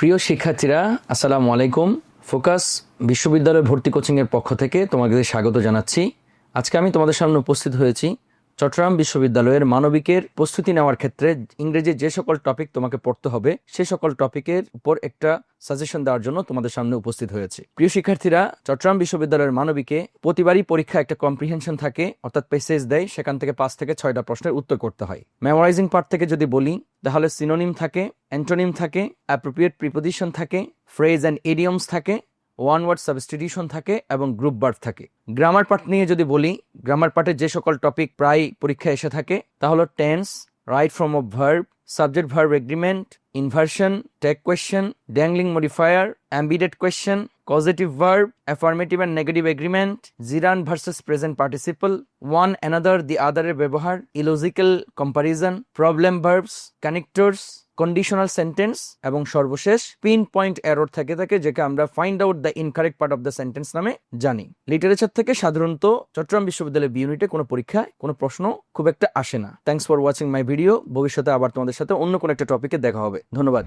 প্রিয় শিক্ষার্থীরা, আসসালামু আলাইকুম। ফোকাস বিশ্ববিদ্যালয় ভর্তি কোচিংয়ের পক্ষ থেকে তোমাদের স্বাগত জানাচ্ছি। আজকে আমি তোমাদের সামনে উপস্থিত হয়েছি চট্টগ্রাম বিশ্ববিদ্যালয়ের মানবিকের প্রস্তুতি নেওয়ার ক্ষেত্রে ইংরেজি যে সকল টপিক তোমাকে পড়তে হবে, সে সকল টপিকের উপর একটা সাজেশন দেওয়ার জন্য তোমাদের সামনে উপস্থিত হয়েছে। প্রিয় শিক্ষার্থীরা, চট্টগ্রাম বিশ্ববিদ্যালয়ের মানবিকে প্রতিবারই পরীক্ষা একটা কম্প্রিহেনশন থাকে, অর্থাৎ পেসেজ দেয়, সেখান থেকে পাঁচ থেকে ছয়টা প্রশ্নের উত্তর করতে হয়। মেমোরাইজিং পার্ট থেকে যদি বলি, তাহলে সিনোনিম থাকে অ্যান্টোনিম থাকে অ্যাপ্রোপ্রিয়েট প্রিপোজিশন থাকে ফ্রেজ অ্যান্ড এডিয়মস থাকে ওয়ান ওয়ার্ড সাবস্টিটিউশন থাকে এবং গ্রুপ বার্ভ থাকে। গ্রামার পার্ট নিয়ে যদি বলি গ্রামার পার্টের যে সকল টপিক প্রায় পরীক্ষায় এসে থাকে তা হলো tense right form of verb subject verb agreement inversion tag question dangling modifier embedded question causative verb, affirmative and negative agreement gerund versus present participle one another the আদারের ব্যবহার illogical comparison problem verbs connectors conditional sentence এবং সর্বশেষ pin point error থেকে থাকে যেটা আমরা find out the incorrect part of the sentence নামে জানি। Literature থেকে সাধারণত চট্টগ্রাম বিশ্ববিদ্যালয়ের বিউনিটে কোনো পরীক্ষায় কোনো প্রশ্ন খুব একটা আসে না। Thanks for watching my video ভবিষ্যতে আবার তোমাদের সাথে অন্য কোনো একটা টপিকে দেখা হবে। ধন্যবাদ।